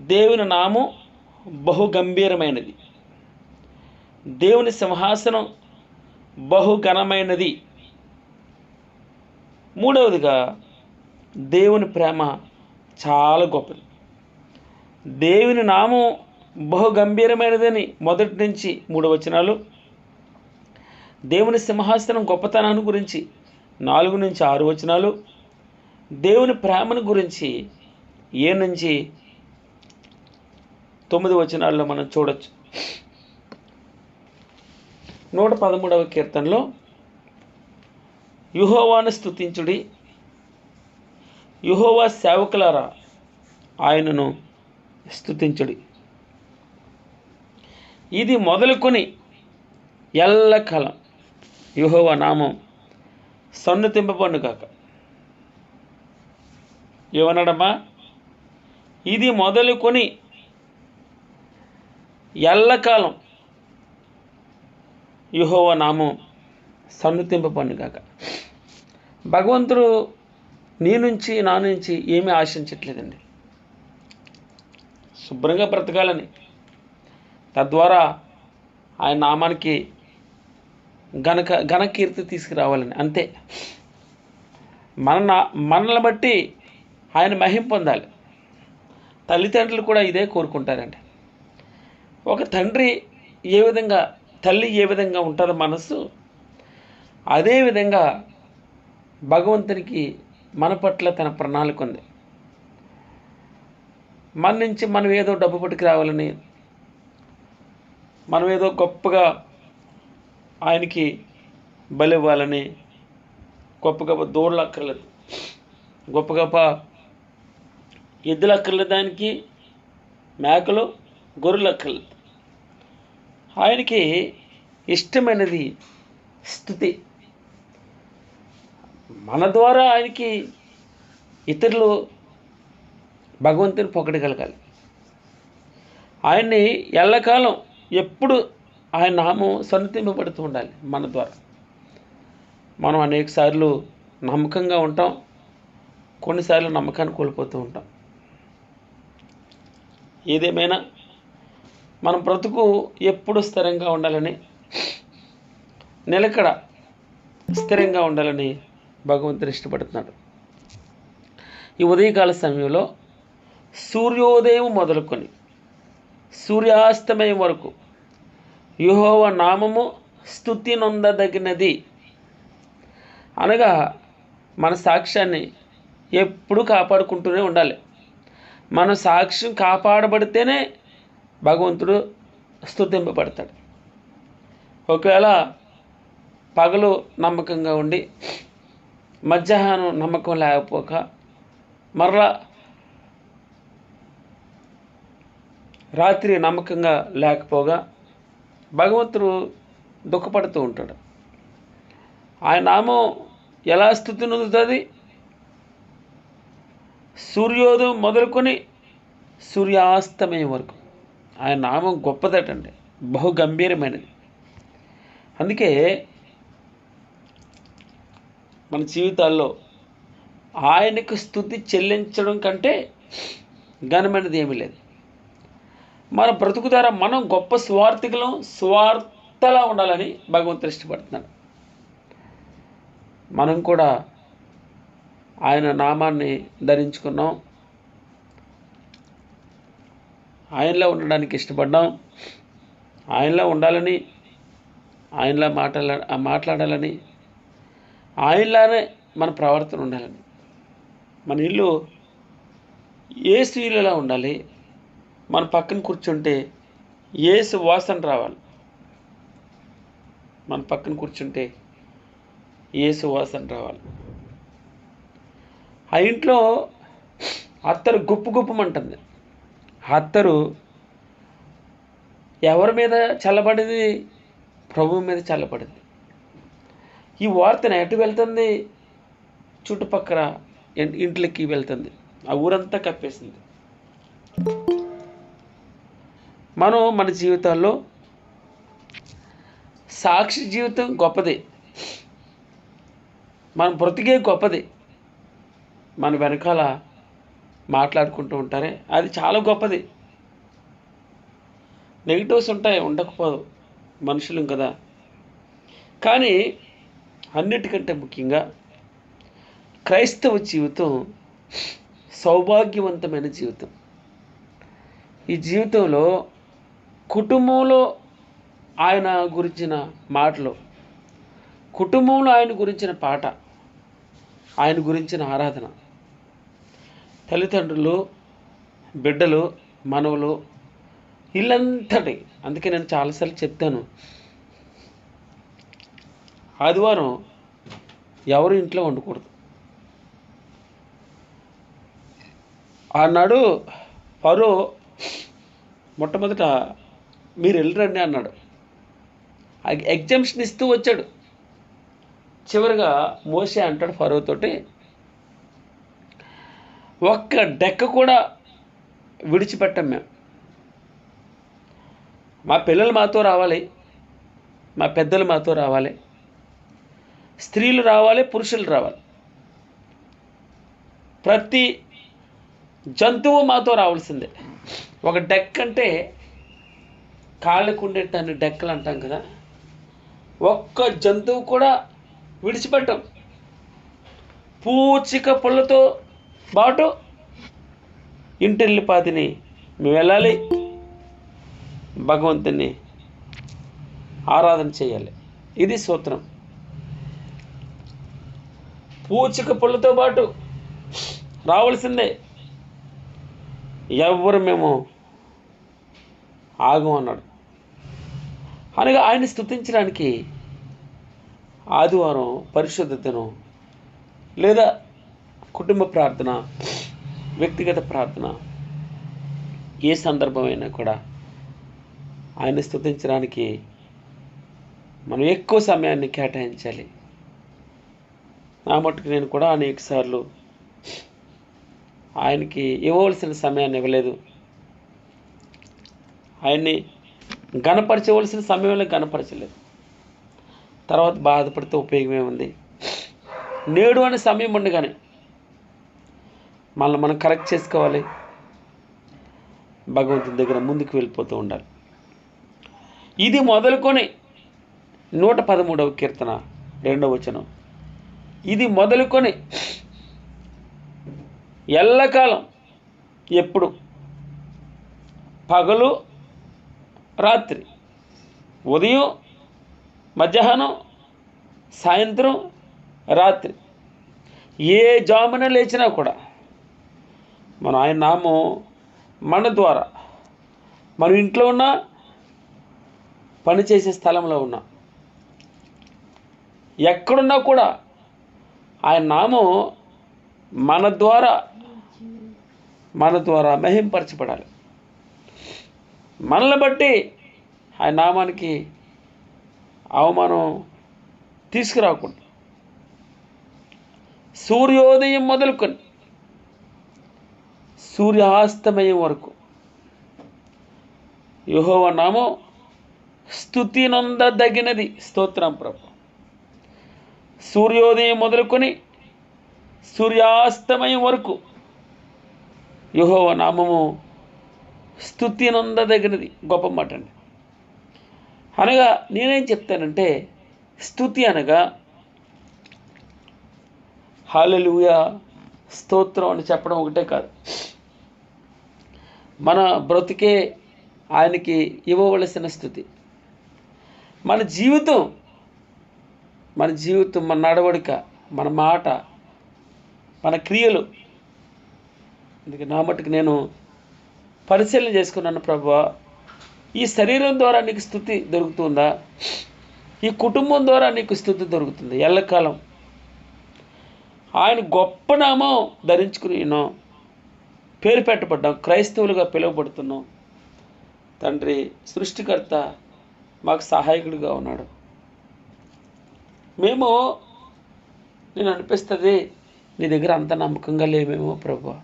దేవుని నామం బహు గంభీరమైనది దేవుని సింహాసనం బహు ఘనమైనది మూడవదిగా దేవుని ప్రేమ చాలా గొప్పది. దేవుని నామం బహు గంభీరమైనదని మొదటి నుంచి మూడు వచనాలు దేవుని సింహాసనం గొప్పతనాన్ని గురించి నాలుగు నుంచి ఆరు వచనాలు. దేవుని ప్రేమను గురించి ఏ నుంచి తొమ్మిది వచనాల్లో మనం చూడొచ్చు. నూట పదమూడవ కీర్తనలో యుహోవాను స్తుతించుడి. యుహోవా సేవకులారా ఆయనను స్తుతించుడి. ఇది మొదలుకొని ఎల్లకాలం యుహోవా నామం సన్నతింపబడు కాక ఏమనడమ్మా ఇది మొదలుకొని ఎల్లకాలం యుహోవ నామం సన్నుతింపబడును కాక భగవంతుడు నీ నుంచి నా నుంచి ఏమీ ఆశించట్లేదండి. శుభ్రంగా బ్రతకాలని. తద్వారా ఆయన నామానికి గనక ఘనకీర్తి తీసుకురావాలని. అంతే. మన నా- మనల్ని బట్టి ఆయన మహిం పొందాలి. తల్లిదండ్రులు కూడా ఇదే కోరుకుంటారండి. ఒక తండ్రి ఏ విధంగా తల్లి ఏ విధంగా ఉంటుందో మనసు అదే విధంగా భగవంతునికి మన పట్ల తన ప్రణాళిక ఉంది. మన నుంచి మనం ఏదో డబ్బు పట్టుకు రావాలని మనం ఏదో గొప్పగా ఆయనకి బలి ఇవ్వాలని గొప్ప గొప్ప దూడలు అక్కర్లేదు. గొప్ప గొప్ప ఎద్దులు అక్కర్లేదు దానికి మేకలు గొర్రెలక్కల్ ఆయనకి ఇష్టమైనది స్థుతి. మన ద్వారా ఆయనకి ఇతరులు భగవంతుని పొగడగలగాలి ఆయన్ని ఎల్లకాలం ఎప్పుడు ఆయన నామం సన్నతింపబడుతూ ఉండాలి మన ద్వారా. మనం అనేక సార్లు నమ్మకంగా ఉంటాం. కొన్నిసార్లు నమ్మకాన్ని కోల్పోతూ ఉంటాం. ఏదేమైనా మన బ్రతుకు ఎప్పుడు స్థిరంగా ఉండాలని నిలకడ స్థిరంగా ఉండాలని భగవంతుడు ఇష్టపడుతున్నాడు. ఈ ఉదయకాల సమయంలో సూర్యోదయం మొదలుకొని సూర్యాస్తమయం వరకు యుహోవ నామము స్థుతి నొందదగినది. అనగా మన సాక్ష్యాన్ని ఎప్పుడూ కాపాడుకుంటూనే ఉండాలి. మన సాక్ష్యం కాపాడబడితేనే భగవంతుడు స్థుతింపబడతాడు ఒకవేళ పగలు నమ్మకంగా ఉండి మధ్యాహ్నం నమ్మకం లేకపోక మరలా రాత్రి నమ్మకంగా లేకపోగా భగవంతుడు దుఃఖపడుతూ ఉంటాడు. ఆయన నామం ఎలా స్థుతి నొందుతుంది? సూర్యోదయం మొదలుకొని సూర్యాస్తమయం వరకు. ఆయన నామం గొప్పదటండి. బహు గంభీరమైనది అందుకే మన జీవితాల్లో ఆయనకు స్థుతి చెల్లించడం కంటే ఘనమైనది ఏమీ లేదు. మన బ్రతుకు ద్వారా మనం గొప్ప స్వార్థికులం స్వార్థలా ఉండాలని భగవంతుడు ఇష్టపడుతున్నాడు. మనం కూడా ఆయన నామాన్ని ధరించుకున్నాం. ఆయనలో ఉండడానికి ఇష్టపడ్డాం. ఆయనలో ఉండాలని ఆయనలా మాట్లాడ మాట్లాడాలని ఆయనలానే మన ప్రవర్తన ఉండాలని. మన ఇల్లు ఏసు స్త్రీలలా ఉండాలి. మన పక్కన కూర్చుంటే ఏసు వాసన రావాలి. మన పక్కన కూర్చుంటే ఏ సువాసన రావాలి. ఆ ఇంట్లో అత్తరు గుప్పు గుప్పమంటుంది. అత్తరు ఎవరి మీద చల్లబడింది? ప్రభువు మీద చల్లబడింది. ఈ వార్తను ఎటు వెళ్తుంది చుట్టుపక్కల ఇన్- ఇంట్లకి వెళ్తుంది. ఆ ఊరంతా కప్పేసింది. మనం మన జీవితాల్లో సాక్షి జీవితం గొప్పది. మన బ్రతికే గొప్పది. మన వెనకాల మాట్లాడుకుంటూ ఉంటారే. అది చాలా గొప్పది. నెగిటివ్స్ ఉంటాయి ఉండకపోదు. మనుషులం కదా. కానీ అన్నిటికంటే ముఖ్యంగా క్రైస్తవ జీవితం సౌభాగ్యవంతమైన జీవితం. ఈ జీవితంలో కుటుంబంలో ఆయన గురించిన మాటలు కుటుంబంలో ఆయన గురించిన పాట ఆయన గురించిన ఆరాధన తల్లిదండ్రులు బిడ్డలు మనవలు ఇల్లంతటి. అందుకే నేను చాలాసార్లు చెప్తాను ఆదివారం ఎవరు ఇంట్లో ఉండకూడదు ఆనాడు ఫరో మొట్టమొదట మీరు వెళ్ళరండి అన్నాడు. ఎగ్జామ్షన్ ఇస్తూ వచ్చాడు. చివరిగా మోసే అంటాడు ఫరోతోటి ఒక్క డెక్క కూడా విడిచిపెట్టాం మేము. మా పిల్లలు మాతో రావాలి మా పెద్దలు మాతో రావాలి స్త్రీలు రావాలి పురుషులు రావాలి. ప్రతి జంతువు మాతో రావాల్సిందే. ఒక డెక్ అంటే కాళ్ళకు ఉండేటన్ని డెక్కలు అంటాం కదా ఒక్క జంతువు కూడా విడిచిపెట్టం. పూచిక పుల్లతో పాటు ఇంటిల్లిపాతిని మేము వెళ్ళాలి. భగవంతుని ఆరాధన చేయాలి. ఇది సూత్రం. పూచిక పుల్లతో పాటు రావాల్సిందే. ఎవరు మేము ఆగం అన్నాడు. అనగా ఆయన స్థుతించడానికి ఆదివారం పరిశుద్ధతను లేదా కుటుంబ ప్రార్థన వ్యక్తిగత ప్రార్థన ఏ సందర్భమైనా కూడా ఆయన స్థుతించడానికి మనం ఎక్కువ సమయాన్ని కేటాయించాలి. నా మట్టుకు నేను కూడా అనేక సార్లు ఆయనకి ఇవ్వవలసిన సమయాన్ని ఇవ్వలేదు. ఆయన్ని గణపరచవలసిన సమయంలో గణపరచలేదు తర్వాత బాధపడితే ఉపయోగం ఏముంది నేడు అనే సమయం ఉండగానే మళ్ళీ మనం కరెక్ట్ చేసుకోవాలి. భగవంతుని దగ్గర ముందుకు వెళ్ళిపోతూ ఉండాలి. ఇది మొదలుకొని నూట పదమూడవ కీర్తన రెండవ వచనం. ఇది మొదలుకొని ఎల్లకాలం ఎప్పుడు? పగలు రాత్రి. ఉదయం మధ్యాహ్నం సాయంత్రం రాత్రి. ఏ జామున లేచినా కూడా మనం ఆయన నామం మన ద్వారా. మనం ఇంట్లో ఉన్నా పనిచేసే స్థలంలో ఉన్నా ఎక్కడున్నా కూడా ఆయన నామం మన ద్వారా మన ద్వారా మహింపరచబడాలి. మనల్ని బట్టి ఆయన నామానికి అవమానం తీసుకురాకూడదు. సూర్యోదయం మొదలుకొని సూర్యాస్తమయం వరకు. యహోవ నామం స్థుతి నొందదగినది స్తోత్రం ప్రభు. సూర్యోదయం మొదలుకొని సూర్యాస్తమయం వరకు యహోవ నామము స్థుతి నొందదగినది గొప్ప మాట అండి. అనగా నేనేం చెప్తానంటే స్థుతి అనగా హాలలుయా స్తోత్రం అని చెప్పడం ఒకటే కాదు. మన బ్రతికే ఆయనకి ఇవ్వవలసిన స్థుతి. మన జీవితం మన జీవితం మన నడవడిక మన మాట మన క్రియలు. అందుకే నా మటుకు నేను పరిశీలన చేసుకున్నాను ప్రభు. ఈ శరీరం ద్వారా నీకు స్థుతి దొరుకుతుందా? ఈ కుటుంబం ద్వారా నీకు స్థుతి దొరుకుతుంది. ఎల్లకాలం. ఆయన గొప్ప నామం ధరించుకుని నేను పేరు పెట్టబడ్డాం క్రైస్తవులుగా పిలువబడుతున్నాం. తండ్రి సృష్టికర్త మాకు సహాయకుడిగా ఉన్నాడు. మేము నేను అనిపిస్తుంది నీ దగ్గర అంత నమ్మకంగా లేమేమో ప్రభు.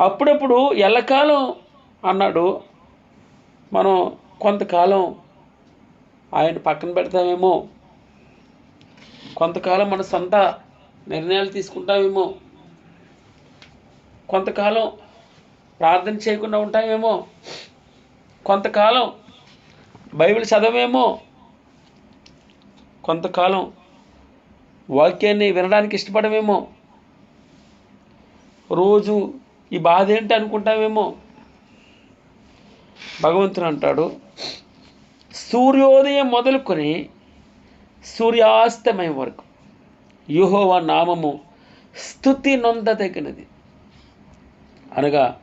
అప్పుడప్పుడు ఎల్లకాలం అన్నాడు మనం కొంతకాలం ఆయన పక్కన పెడతామేమో. కొంతకాలం మన సొంత నిర్ణయాలు తీసుకుంటామేమో. కొంతకాలం ప్రార్థన చేయకుండా ఉంటామేమో కొంతకాలం బైబిల్ చదవేమో కొంతకాలం వాక్యాన్ని వినడానికి ఇష్టపడమేమో రోజు ఈ బాధ ఏంటి అనుకుంటామేమో. భగవంతుడు అంటాడు సూర్యోదయం మొదలుకొని సూర్యాస్తమయం వరకు యుహోవ నామము స్థుతి నొందదగినది. అనగా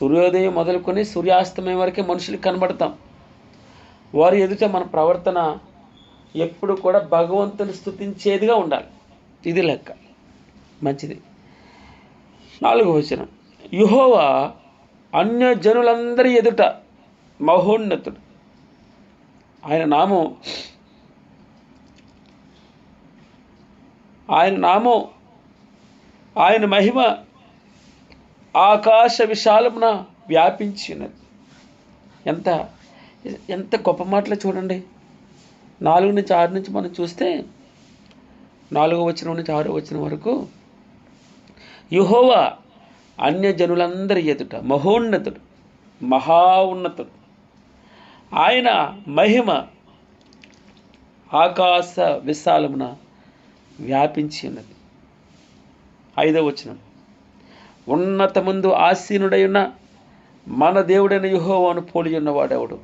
సూర్యోదయం మొదలుకొని సూర్యాస్తమయం వరకే మనుషులు కనబడతాం. వారి ఎదుట మన ప్రవర్తన ఎప్పుడు కూడా భగవంతుని స్థుతించేదిగా ఉండాలి. ఇది లెక్క. మంచిది. నాలుగో వచనం. యుహోవా అన్య జనులందరి ఎదుట మహోన్నతుడు. ఆయన నామం ఆయన నామం ఆయన మహిమ ఆకాశ విశాలమున వ్యాపించి ఉన్నది ఎంత ఎంత గొప్ప మాటలు చూడండి. నాలుగు నుంచి ఆరు నుంచి మనం చూస్తే నాలుగో వచ్చిన నుంచి ఆరో వచ్చిన వరకు యుహోవా అన్యజనులందరి ఎదుట మహోన్నతుడు మహా ఉన్నతుడు. ఆయన మహిమ ఆకాశ విశాలమున వ్యాపించి ఉన్నది ఐదవ వచనం. ఉన్నత ముందు ఆసీనుడై ఉన్న మన దేవుడైన యుహోవాను పోలి ఉన్నవాడెవడు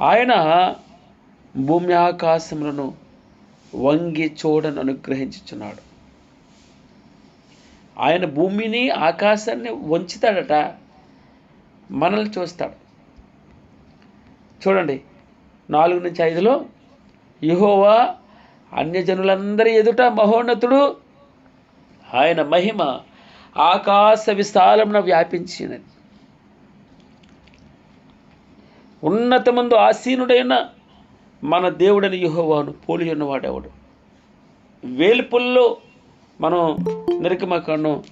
ఆయన భూమి ఆకాశములను వంగి చూడను అనుగ్రహించుచున్నాడు. ఆయన భూమిని ఆకాశాన్ని వంచుతాడట మనల్ని చూస్తాడు. చూడండి నాలుగు నుంచి ఐదులో యహోవా అన్యజనులందరి ఎదుట మహోన్నతుడు ఆయన మహిమ ఆకాశ విశాలమున వ్యాపించినది. ఉన్నతమందు ఆసీనుడైన మన దేవుడని యుహోవాను పోలి ఉన్నవాడెవడు వేల్పుల్లో మనం నరికమకాండం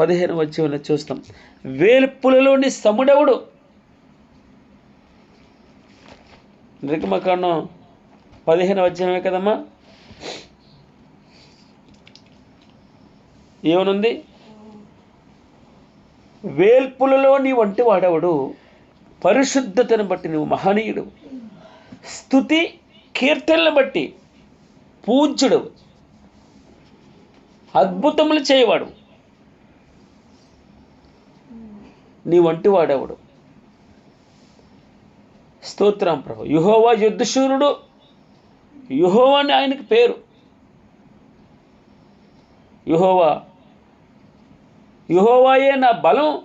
పదిహేను వచ్చి చూస్తాం. వేల్పులలోని సముడెవడు? నరికమకాండం పదిహేను అధ్యాయమే కదమ్మా? ఏమనుంది? వేల్పులలో నీ వంటి వాడెవడు? పరిశుద్ధతను బట్టి నువ్వు మహనీయుడు. స్థుతి కీర్తనలను బట్టి పూజ్యుడు. అద్భుతములు చేయవాడు. నీ వంటి వాడెవడు? స్తోత్రం ప్రభు. యుహోవా యుద్ధశూరుడు యుహోవా అని ఆయనకి పేరు. యుహోవా యుహోవాయే నా బలం.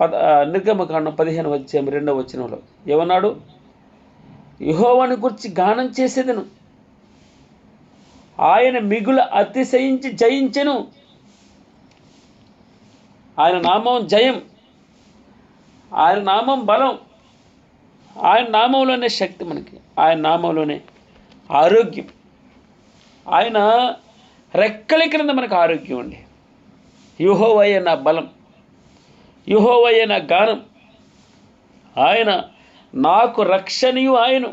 పద నిర్గమకాండం పదిహేను వచ్చే రెండవ వచనంలో. ఏమన్నాడు? యుహోవాని గురించి గానం చేసేదను. ఆయన మిగుల అతిశయించి జయించెను. ఆయన నామం జయం. ఆయన నామం బలం. ఆయన నామంలోనే శక్తి మనకి. ఆయన నామంలోనే ఆరోగ్యం. ఆయన రెక్కల క్రింద మనకు ఆరోగ్యం అండి. యుహోవయ్య నా బలం. యుహోవయ్య నా గానం. ఆయన నాకు రక్షణీయు ఆయన.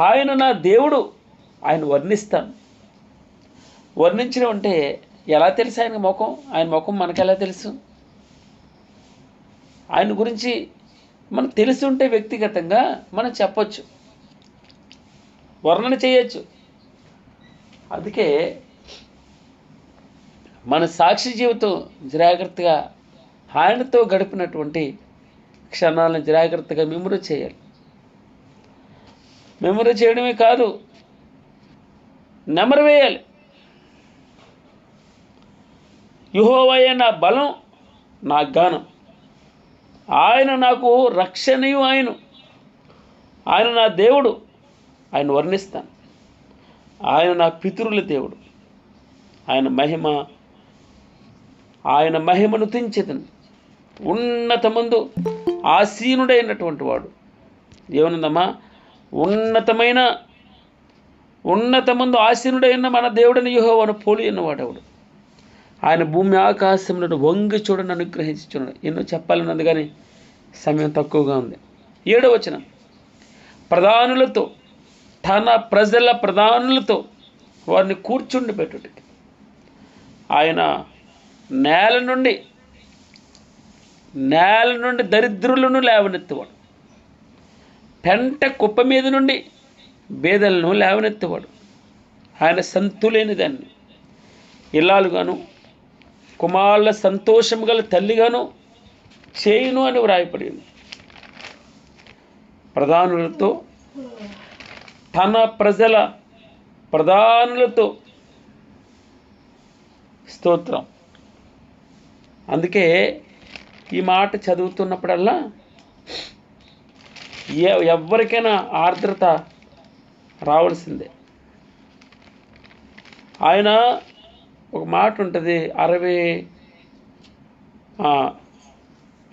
ఆయన నా దేవుడు. ఆయన వర్ణిస్తాను. వర్ణించడం అంటే ఎలా తెలుసు ఆయన ముఖం? ఆయన ముఖం మనకు ఎలా తెలుసు? ఆయన గురించి మనకు తెలిసి ఉంటే వ్యక్తిగతంగా మనం చెప్పచ్చు. వర్ణన చేయొచ్చు. అందుకే మన సాక్షి జీవితం జాగ్రత్తగా ఆయనతో గడిపినటువంటి క్షణాలను జాగ్రత్తగా మెమరీ చేయాలి. మెమరీ చేయడమే కాదు నెమరు వేయాలి. యుహోవయ్య నా బలం నా గానం ఆయన నాకు రక్షణయు ఆయన. ఆయన నా దేవుడు ఆయన వర్ణిస్తాను. ఆయన నా పితరుల దేవుడు. ఆయన మహిమ ఆయన మహిమను తెంచెదను. ఉన్నతమందు ఆసీనుడైనటువంటి వాడు. ఏమనుందమ్మా ఉన్నతమైన ఉన్నతమందు ఆసీనుడైన మన దేవుడని యుహోవను పోలి అన్నవాడవుడు ఆయన భూమి ఆకాశంలో వంగి చూడని అనుగ్రహించి చూడండి ఎన్నో చెప్పాలన్నది కానీ సమయం తక్కువగా ఉంది. ఏడో వచనం. ప్రధానులతో తన ప్రజల ప్రధానులతో వారిని కూర్చుండి పెట్టుటకి. ఆయన నేల నుండి నేల నుండి దరిద్రులను లేవనెత్తువాడు. పెంట కుప్ప మీద నుండి బేదలను లేవనెత్తువాడు. ఆయన సంతులేని దాన్ని. ఇల్లాలుగాను కుమారుల సంతోషం గల తల్లిగాను చేయును అని వ్రాయపడింది ప్రధానులతో తన ప్రజల ప్రధానులతో స్తోత్రం. అందుకే ఈ మాట చదువుతున్నప్పుడల్లా ఎవరికైనా ఆర్ద్రత రావాల్సిందే. ఆయన ఒక మాట ఉంటుంది అరవై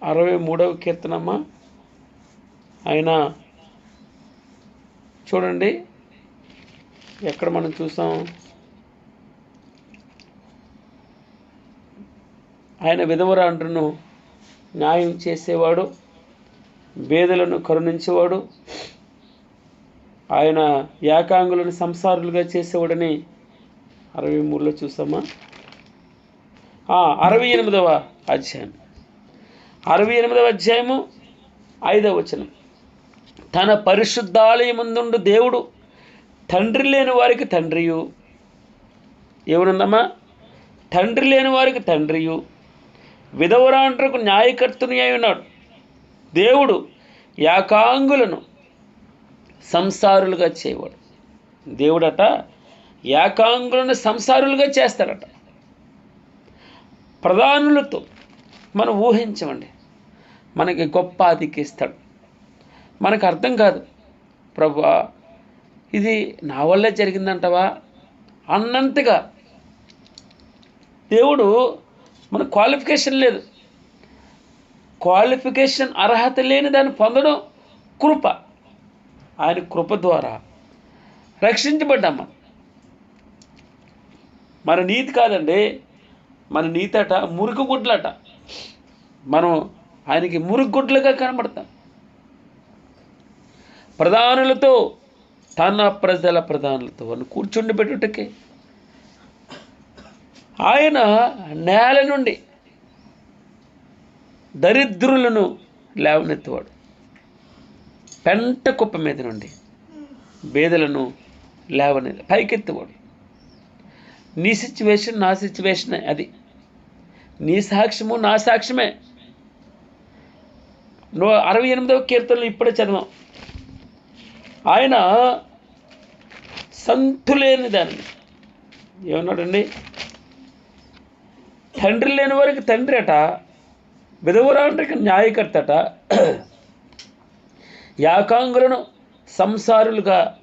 అరవై మూడవ కీర్తనమ్మ. ఆయన చూడండి ఎక్కడ మనం చూసాం? ఆయన విధవరాండ్రును న్యాయం చేసేవాడు బేదలను కరుణించేవాడు ఆయన ఏకాంగులను సంసారులుగా చేసేవాడని అరవై మూడులో చూసామా? అరవై ఎనిమిదవ అధ్యాయం. అరవై ఎనిమిదవ అధ్యాయము ఐదవ వచనం. తన పరిశుద్ధాలయముందుండు దేవుడు తండ్రి లేని వారికి తండ్రియు. ఏమనుందమ్మా? తండ్రి లేని వారికి తండ్రియు. విధవరాండ్రకు న్యాయకర్తని అయి ఉన్నాడు. దేవుడు యాకాంగులను సంసారులుగా చేయవాడు. దేవుడట ఏకాంగులను సంసారులుగా చేస్తాడట. ప్రధానులతో మనం ఊహించమండి. మనకి గొప్ప ఆధిక్యస్తాడు మనకు అర్థం కాదు. ప్రభా ఇది నా వల్లే జరిగిందంటవా? అన్నంతగా. దేవుడు మన క్వాలిఫికేషన్ లేదు. క్వాలిఫికేషన్ అర్హత లేని దాన్ని పొందడం కృప. ఆయన కృప ద్వారా రక్షించబడ్డాం మనం మన నీతి కాదండి. మన నీతి అట మురికి గుడ్లట. మనం ఆయనకి మురికి గుడ్లుగా కనబడతాం. ప్రధానులతో తన ప్రజల ప్రధానులతో వాళ్ళు కూర్చుండి పెట్టుటకే. ఆయన నేల నుండి దరిద్రులను లేవనెత్తువాడు. పెంట కుప్ప మీద నుండి బేదలను లేవనె పైకెత్తువాడు. నీ సిచ్యువేషన్ నా సిచ్యువేషనే అది. నీ సాక్ష్యము నా సాక్ష్యమే. నో అరవై ఎనిమిదవ కీర్తనలు ఇప్పుడే చదివాం. ఆయన సంతులేని దాన్ని. ఏమన్నాడండి? తండ్రి లేని వారికి తండ్రి అట విధవరాండ్రికి న్యాయకర్తట యాకాంగులను సంసారులుగా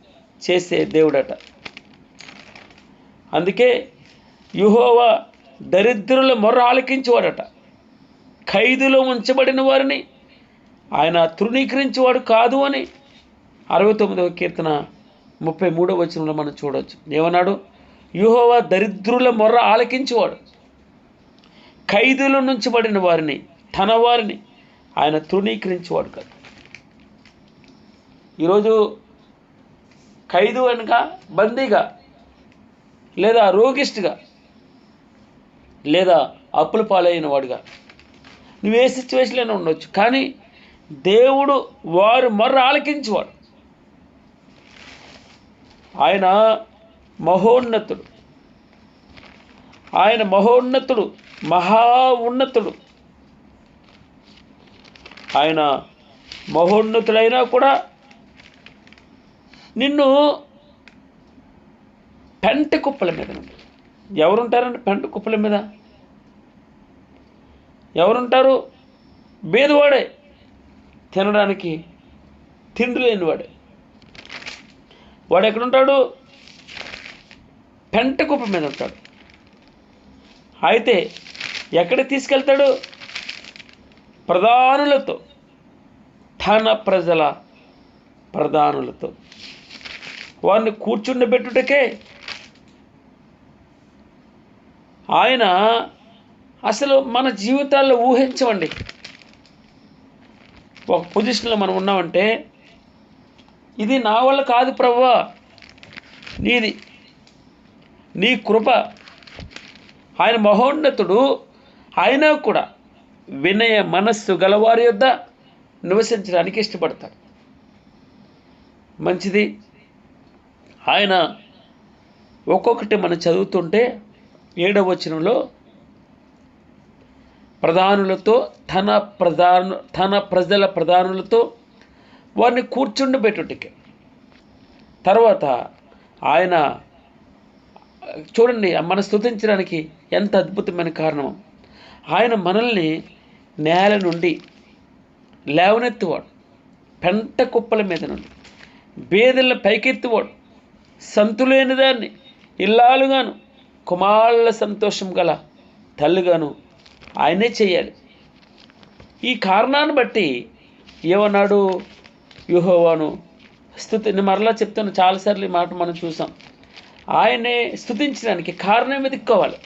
చేసే దేవుడట. అందుకే యుహోవా దరిద్రుల మొర్ర ఆలకించేవాడట. ఖైదులో ఉంచబడిన వారిని ఆయన తృణీకరించేవాడు కాదు అని అరవై తొమ్మిదవ కీర్తన ముప్పై మూడవ వచనంలో మనం చూడవచ్చు ఏమన్నాడు? యుహోవా దరిద్రుల మొర్ర ఆలకించేవాడు. ఖైదుల నుంచి పడిన వారిని తన వారిని ఆయన తృణీకరించేవాడు కాదు. ఈరోజు ఖైదు అనగా బందీగా లేదా రోగిస్ట్గా లేదా అప్పుల పాలైన వాడుగా నువ్వు ఏ సిచ్యువేషన్లో ఉండొచ్చు. కానీ దేవుడు వారు మర్ర ఆలకించేవాడు. ఆయన మహోన్నతుడు. ఆయన మహోన్నతుడు. మహా ఉన్నతుడు. ఆయన మహోన్నతుడైనా కూడా నిన్ను పెంట కుప్పల మీద నుండి. ఎవరుంటారండి పెంట కుప్పల మీద? ఎవరుంటారు? బేదవాడే. తినడానికి తిండి లేనివాడే. వాడు ఎక్కడుంటాడు పెంట కుప్ప మీద ఉంటాడు. అయితే ఎక్కడ తీసుకెళ్తాడు? ప్రధానులతో తన ప్రజల ప్రధానులతో. వారిని కూర్చుండబెట్టుటకే ఆయన అసలు మన జీవితాల్లో ఊహించవండి ఒక పొజిషన్లో మనం ఉన్నామంటే ఇది నా వల్ల కాదు ప్రవ్వా. నీది నీ కృప ఆయన మహోన్నతుడు అయినా కూడా వినయ మనస్సు గలవారి యొద్ద నివసించడానికి ఇష్టపడతాడు. మంచిది ఆయన ఒక్కొక్కటి మనం చదువుతుంటే ఏడవ వచనంలో ప్రధానులతో తన ప్రధాన తన ప్రజల ప్రధానులతో వారిని కూర్చుండబెట్టుటికి. తర్వాత ఆయన చూడండి మన స్తుతించడానికి ఎంత అద్భుతమైన కారణం. ఆయన మనల్ని నేల నుండి లేవనెత్తువాడు. పెంట కుప్పల మీద నుండి. బేదలను పైకెత్తువాడు. సంతులేని దాన్ని ఇల్లాలుగాను కుమారుల సంతోషం గల తల్లిగాను ఆయనే చేయాలి. ఈ కారణాన్ని బట్టి ఏమన్నాడు యుహోవాను? స్థుతి మరలా చెప్తాను చాలాసార్లు ఈ మాట మనం చూసాం. ఆయనే స్థుతించడానికి కారణం వెతుక్కోవాలి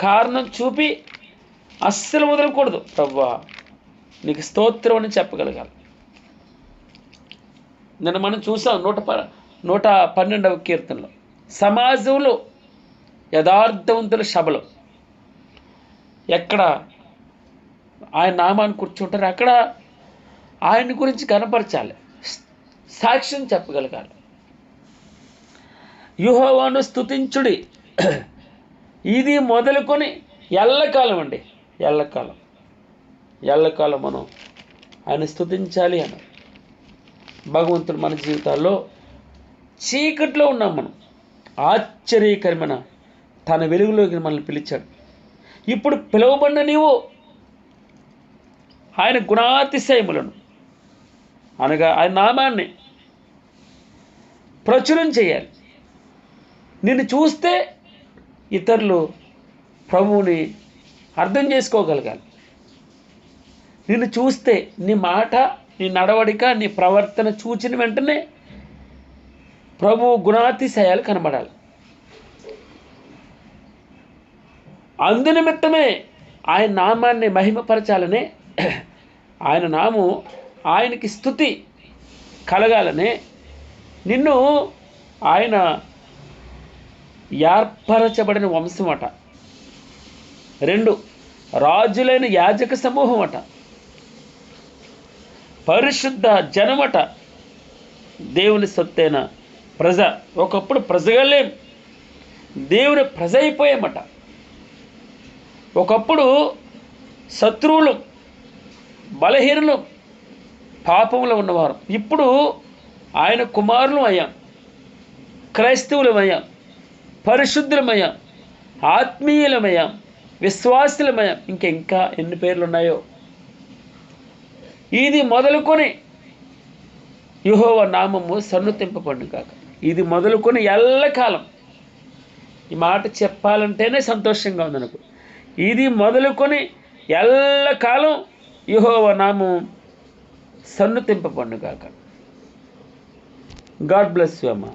కారణం చూపి అస్సలు వదలకూడదు. ప్రవ్వా నీకు స్తోత్రం అని చెప్పగలగాలి. నిన్న మనం చూసాం నూట ప నూట పన్నెండవ కీర్తనలో. సమాజంలో యథార్థవంతుల సభలు ఎక్కడ ఆయన నామాన్ని కూర్చుంటారు అక్కడ ఆయన గురించి కనపరచాలి. సాక్ష్యం చెప్పగలగాలి. యుహోవాను స్తుతించుడి. ఇది మొదలుకొని ఎల్లకాలం అండి. ఎల్లకాలం. ఎల్లకాలం మనం ఆయన స్తుతించాలి అని భగవంతుడు మన జీవితాల్లో చీకట్లో ఉన్నాం మనం. ఆశ్చర్యకరమైన తన వెలుగులోకి మనల్ని పిలిచాడు. ఇప్పుడు పిలువబడిన నీవు ఆయన గుణాతిశయములను అనగా ఆయన నామాన్ని ప్రచురం చేయాలి. నిన్ను చూస్తే ఇతరులు ప్రభువుని అర్థం చేసుకోగలగాలి. నిన్ను చూస్తే నీ మాట నీ నడవడిక నీ ప్రవర్తన చూచిన వెంటనే ప్రభు గుణాతిశయాలు కనబడాలి. అందునిమిత్తమే ఆయన నామాన్ని మహిమపరచాలనే ఆయన నామం ఆయనకి స్థుతి కలగాలనే నిన్ను ఆయన ఏర్పరచబడిన వంశం అట రెండు రాజులైన యాజక సమూహం అట పరిశుద్ధ జనమట. దేవుని సొత్తైన ప్రజ. ఒకప్పుడు ప్రజగా లేం దేవుని ప్రజ అయిపోయామట. ఒకప్పుడు శత్రువులు బలహీనులు పాపంలో ఉన్నవారు. ఇప్పుడు ఆయన కుమారులు అయ్యాం. క్రైస్తవులు అయ్యాం. ఆత్మీయులమయ్యాం ఆత్మీయులమయ ఇంకా ఇంకా ఎన్ని పేర్లు ఉన్నాయో ఇది మొదలుకొని యుహోవ నామము సన్నుతింపబడి కాక ఇది మొదలుకొని ఎల్లకాలం. ఈ మాట చెప్పాలంటేనే సంతోషంగా ఉంది నాకు. ఇది మొదలుకొని ఎల్లకాలం యుహోవ నామం సన్నుతింపబడి కాక గాడ్ బ్లెస్ యు అమ్మా.